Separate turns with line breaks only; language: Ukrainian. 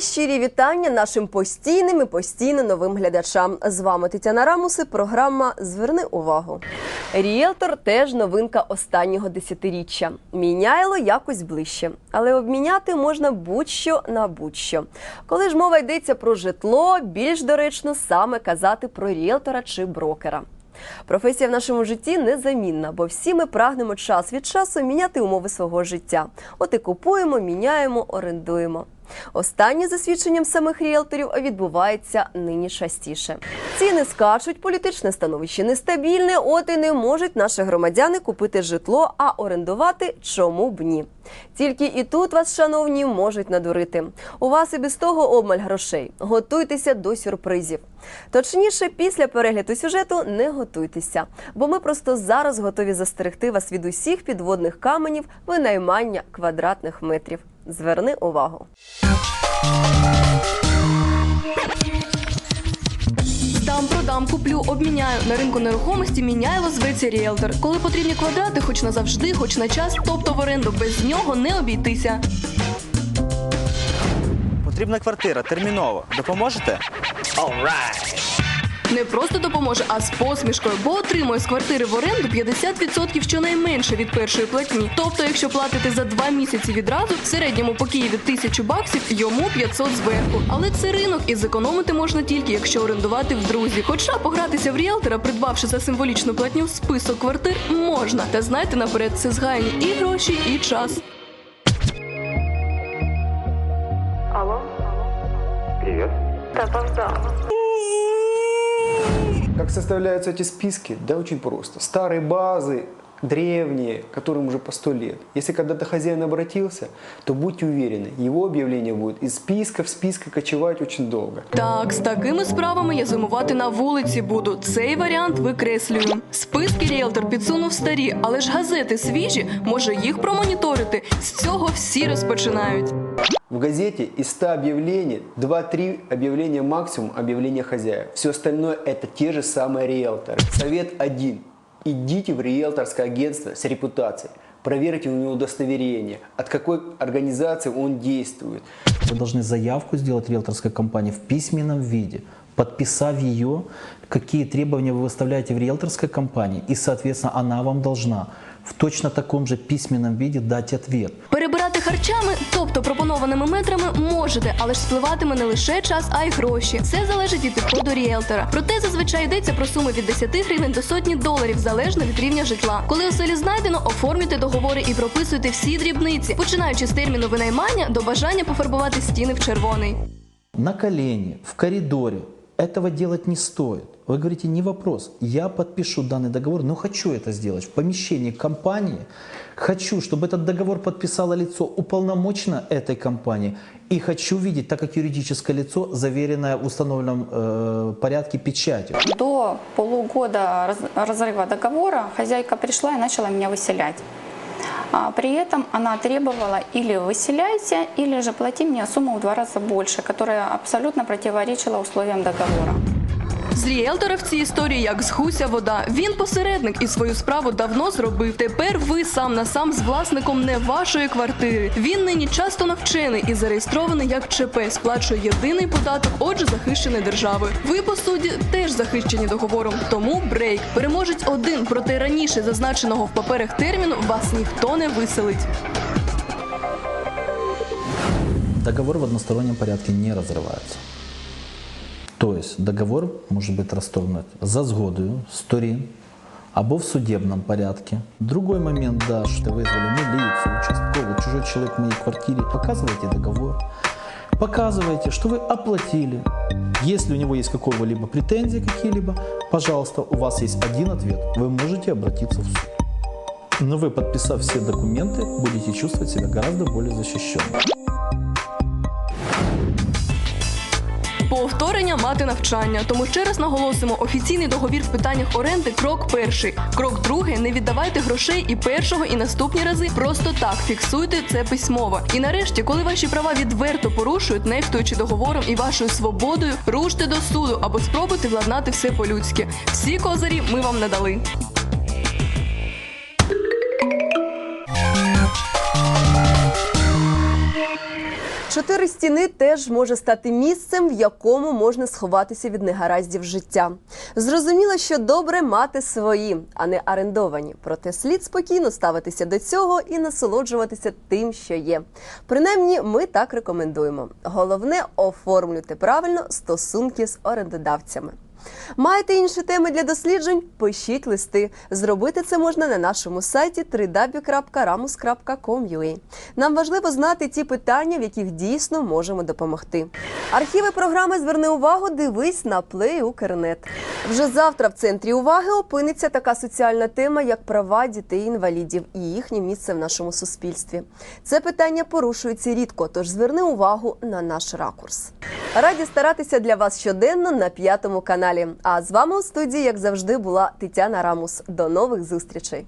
Щирі вітання нашим постійним і постійно новим глядачам. З вами Тетяна Рамуси. Програма Зверни увагу. Ріелтор теж новинка останнього десятиріччя. Міняйло якось ближче, але обміняти можна будь-що на будь-що. Коли ж мова йдеться про житло, більш доречно саме казати про ріелтора чи брокера. Професія в нашому житті незамінна, бо всі ми прагнемо час від часу міняти умови свого життя. От і купуємо, міняємо, орендуємо. Останнє за свідченням самих ріелторів відбувається нині частіше. Ціни скачуть, політичне становище нестабільне, от і не можуть наші громадяни купити житло, а орендувати чому б ні. Тільки і тут вас, шановні, можуть надурити. У вас і без того обмаль грошей. Готуйтеся до сюрпризів. Точніше, після перегляду сюжету не готуйтеся, бо ми просто зараз готові застерегти вас від усіх підводних каменів винаймання квадратних метрів. Зверни увагу.
Дам, продам, куплю, обміняю. На ринку нерухомості міняйло зветься ріелтор. Коли потрібні квадрати, хоч назавжди, хоч на час, тобто в оренду без нього не обійтися.
Потрібна квартира терміново. Допоможете?
Не просто допоможе, а з посмішкою, бо отримує з квартири в оренду 50% щонайменше від першої платні. Тобто, якщо платите за два місяці відразу, в середньому по Києві тисячу баксів, йому 500 зверху. Але це ринок, і зекономити можна тільки, якщо орендувати в друзі. Хоча погратися в ріелтора, придбавши за символічну платню список квартир, можна. Та знайте наперед, це згаяні і гроші, і час.
Алло?
Привет.
Да, опоздала.
Как составляются эти списки? Да очень просто. Старые базы, древние, которым уже по сто лет. Если когда-то хозяин обратился, то будьте уверены, его объявление будет из списка в списка кочевать очень долго.
Так, з такими справами я зимувати на вулиці буду. Цей варіант викреслюю. Списки ріелтор підсунув старі, але ж газети свіжі, може їх промоніторити. З цього всі розпочинають.
В газете из 100 объявлений 2-3 объявления максимум объявления хозяев. Все остальное это те же самые риэлторы. Совет один. Идите в риэлторское агентство с репутацией. Проверьте у него удостоверение, от какой организации он действует.
Вы должны заявку сделать риэлторской компании в письменном виде, подписав ее, какие требования вы выставляете в риэлторской компании, и, соответственно, она вам должна в точно таком же письменном виде дать ответ.
Перебирати харчами, тобто пропонованими метрами, можете, але ж спливатиме не лише час, а й гроші. Все залежить від підходу ріелтора. Проте зазвичай йдеться про суми від 10 гривень до сотні доларів, залежно від рівня житла. Коли оселі знайдено, оформлюйте договори і прописуйте всі дрібниці, починаючи з терміну винаймання до бажання пофарбувати стіни в червоний.
На колені, в коридоре. Этого делать не стоит. Вы говорите, не вопрос. Я подпишу данный договор, но хочу это сделать в помещении компании. Хочу, чтобы этот договор подписало лицо уполномочено этой компании. И хочу видеть, так как юридическое лицо, заверенное в установленном э, порядке печатью.
До полугода раз- разрыва договора хозяйка пришла и начала меня выселять. При этом она требовала или выселяйся, или же плати мне сумму в два раза больше, которая абсолютно противоречила условиям договора.
З ріелтора в цій історії як з гуся вода. Він посередник і свою справу давно зробив. Тепер ви сам на сам з власником не вашої квартири. Він нині часто навчений і зареєстрований як ЧП, сплачує єдиний податок, отже, захищений державою. Ви по суді теж захищені договором. Тому брейк переможець один, проте раніше зазначеного в паперах терміну вас ніхто не виселить.
Договор в одностороннем порядке не разрывается. То есть договор может быть расторгнут за згодою сторін або в судебном порядке. Другой момент, да, что вызвали милицию, участковый, чужой человек в моей квартире. Показывайте договор, показывайте, что вы оплатили. Если у него есть какого-либо претензии какие-либо, пожалуйста, у вас есть один ответ. Вы можете обратиться в суд. Но вы, подписав все документы, будете чувствовать себя гораздо более защищенным.
Повторення мати навчання. Тому ще раз наголосимо: офіційний договір в питаннях оренди крок перший. Крок другий не віддавайте грошей і першого, і наступні рази просто так фіксуйте це письмово. І нарешті, коли ваші права відверто порушують, нехтуючи договором і вашою свободою, руште до суду або спробуйте владнати все по-людськи. Всі козирі ми вам не
Чотири стіни теж може стати місцем, в якому можна сховатися від негараздів життя. Зрозуміло, що добре мати свої, а не орендовані. Проте слід спокійно ставитися до цього і насолоджуватися тим, що є. Принаймні, ми так рекомендуємо. Головне оформлюйте правильно стосунки з орендодавцями. Маєте інші теми для досліджень? Пишіть листи. Зробити це можна на нашому сайті www.ramus.com.ua. Нам важливо знати ті питання, в яких дійсно можемо допомогти. Архіви програми Зверни увагу, дивись на Play Укрнет. Вже завтра в центрі уваги опиниться така соціальна тема, як права дітей-інвалідів і їхнє місце в нашому суспільстві. Це питання порушується рідко, тож зверни увагу на наш ракурс. Раді старатися для вас щоденно на п'ятому каналі. А з вами у студії, як завжди, була Тетяна Рамус. До нових зустрічей.